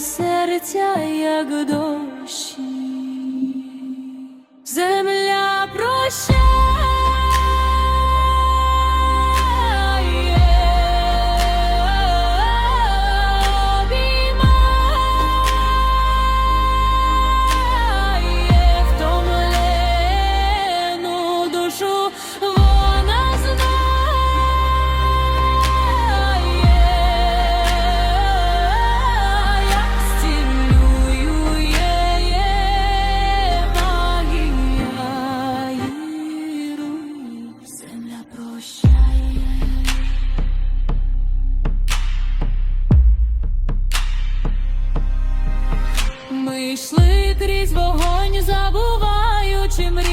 на серця, як дощі, земля прощає. Ми йшли крізь вогонь, забуваючи мрії,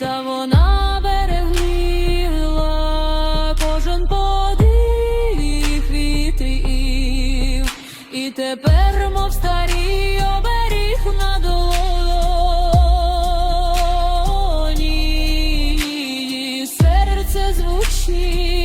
та вона берегла кожен подих вітрів, і тепер, мов старий оберіг на долоні, серце звучить